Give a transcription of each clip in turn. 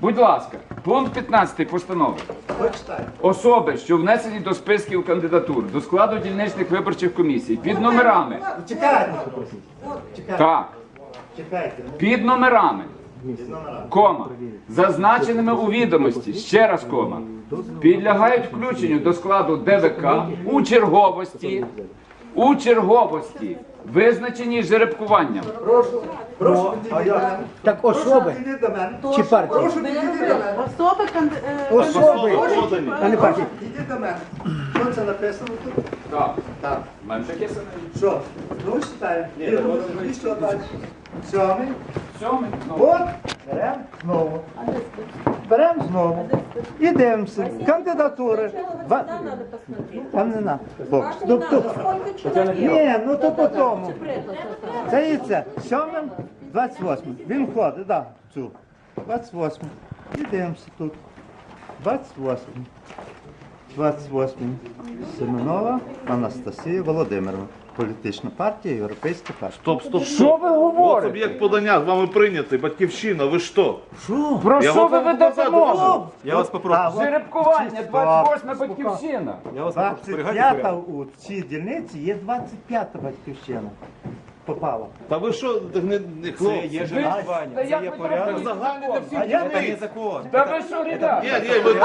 Будь ласка, пункт 15 постанови. Особи, що внесені до списків кандидатур до складу дільничних виборчих комісій під номерами. Чекайте, Так, чекайте. під номерами. Кома. Зазначеними у відомості, ще раз кома. Підлягають включенню до складу ДВК у черговості. У черговості, визначені жеребкуванням. Прошу підійти до мене. Так особи підійти чи партії? Прошу підійти до мене. Особи канди... е, Особи, а не партії. Підійди до мене. Що це написано тут? Так, Так. в мене таке саме. Що? Ну, читаємо. І що далі? Сьомий. Сьомий. ну. От. Беремо знову. Беремо знову. Дивимося. Кандидатури. Два- Там не на. Ну. Ні, ну то по тому. Це і це. Сьомим, 28. Він входить, так, в цю. 28. І дивимося тут. 28. 28. Семенова Анастасія Володимирівна. Політична партія, Європейська партія. Стоп, стоп, Що ви От говорите? об'єкт подання з вами прийнятий, батьківщина, ви що? Про Я що ви можу ведете мову? Я вас А, попрошу. от Жеребкування, 28 батьківщина. Я вас попрошу. Зберігайте 25 порядок. у цій дільниці є 25 батьківщина. Попала. Та ви що, так не, не Це хлопці? є жеребкування, це є порядок. А я Це не закон. Та ви що, ребята? Ні, ні, ви, ви,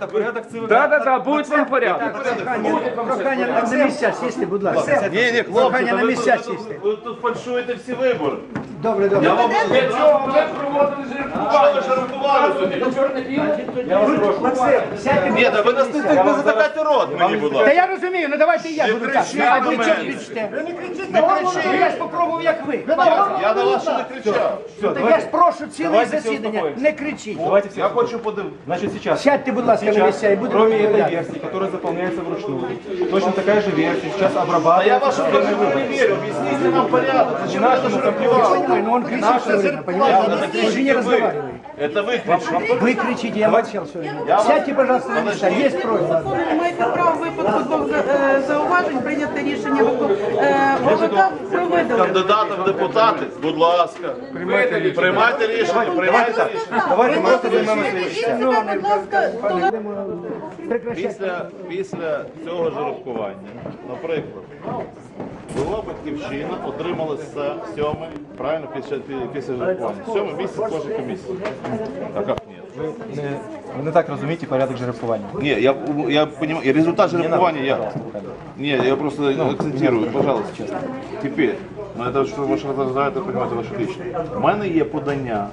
Це порядок ЦВК. Да-да-да, будь вам порядок. Прохання нам на місця сісти, будь ласка. ні, ні, хлопці, Прохання та на ви, місця тут, сісти. тут, ви тут фальшуєте всі вибори. Добре, Я вам Для чого ви біле? Максим, сядьте. Ні, та ви нас не, не затикайте рот мені, будь Та ласка. я розумію, ну давайте і я Не буду так. кричіть А ви мене. чого кричите? Ви не кричіть на мене. Я ж попробував, як ви. Я на вас ще не кричав. Я ж прошу ціле давайте всі засідання, успокоїмося. не кричіть. Давайте все. Я хочу подивитися. Значит, сейчас. Сядьте, будь ласка, на сейчас, будем кроме этой разговаривать. версии, которая заполняется вручную, точно такая же версия сейчас А обрабатывается. я вашу версию не вірю. Об'ясніть нам порядок. Це шаркували? Ой, ну он кричит все время, понимаете? Он же не разговаривает. Это вы кричите. Вы кричите, я молчал все время. Сядьте, пожалуйста, на места. Есть просьба. закону не маєте права в випадку двох за- е, зауважень прийняти рішення е, ОВК про видалення. Кандидатам в депутати, будь ласка. Приймайте рішення, приймайте рішення. Давайте ми просто займемо свої Ведіть місця. себе, будь ласка, толерантно. Після, після цього жеребкування, наприклад, була батьківщина, отримали все сьоме, правильно, після, після жеребкування. Сьоме місяць кожна комісія. Так як ні? Не, ви не так розумієте порядок жеребкування. Ні, я, я понимаю, и результат жеребкування я... Не, я просто акцентирую, пожалуйста. Теперь, ну это что ваше розглядаєте, понимаете, ваше лично. У мене є подання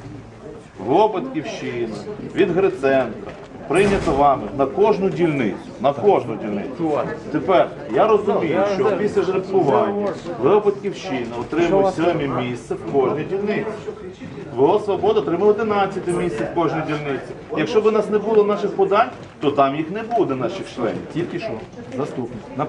в Батьківщина від Гриценка, прийнято вами на кожну дільницю, на кожну дільницю. Тепер я розумію, що після жеребкування ВО Батьківщина отримує сьоме місце в кожній дільниці. ВО Свобода отримали 11 місце в кожній дільниці. Якщо б у нас не було наших подань, то там їх не буде наших членів. Тільки що заступник, на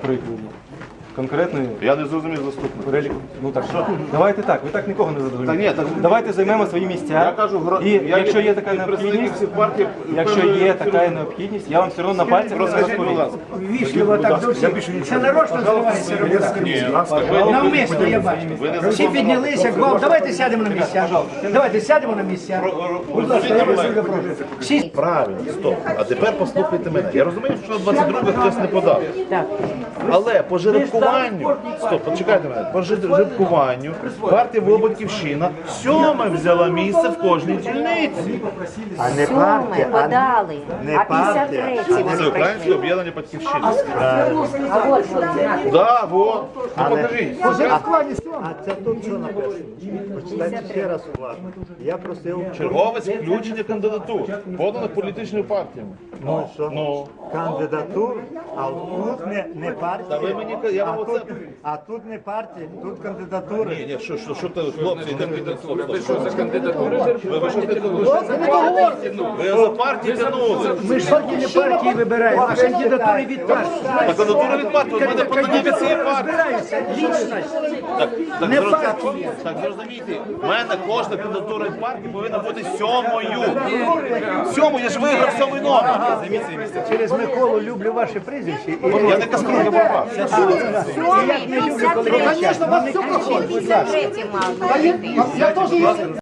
Конкретний Я не зрозумів заступника. перелік. Ну так що, давайте так, ви так нікого не Та ні, так Давайте займемо свої місця. я кажу, гро- і я якщо є така необхідність, всіх партій, якщо певної є така необхідність, я вам все одно на пальцях не Розкажіть, будь розповім. ласка. Вічливо так до всіх. Це нарочно зривається робота. Навмисно, я бачу. Всі піднялися, гвалт. Давайте сядемо на місця. Давайте сядемо на місця. Будь ласка, я вас дуже прошу. Всі Правильно, стоп. А тепер послухайте мене. Я розумію, що на 22 хтось не подав. Але по жеребкуванню, стоп, почекайте мене, по жеребкуванню партія Волобатьківщина сьоме взяла місце в кожній дільниці. А не Сьоме партія, а подали, не а партія. 53 Це вони Українське прийшли. об'єднання Батьківщина. А от. Да, вот. Ну покажіть. А це тут що написано? Почитайте ще раз уважно. Я просив Чергове включення кандидатур, поданих політичними партіями. ну, що? Ну. кандидатур, а тут не, не партія. Та ви мені я а, тут, а тут не партія, тут кандидатури. Ні, ні, що, що, що ти, хлопці, йдемо йдемо, стоп, стоп. Що за кандидатури Ви, ви, що ти- ви за партії тянули. Ми ж партії не партії вибираємо, а кандидатури від партії. А кандидатура від партії, у мене подання від цієї партії. Лічність. Так, так, Не партія. так зрозумійте, в мене кожна кандидатура від партії повинна бути сьомою. Сьомою, я ж виграв сьомий номер. Через Миколу люблю ваше прізвище. Я не каскую, я попав. 53. Звісно, вас все А Я 53 мав бути.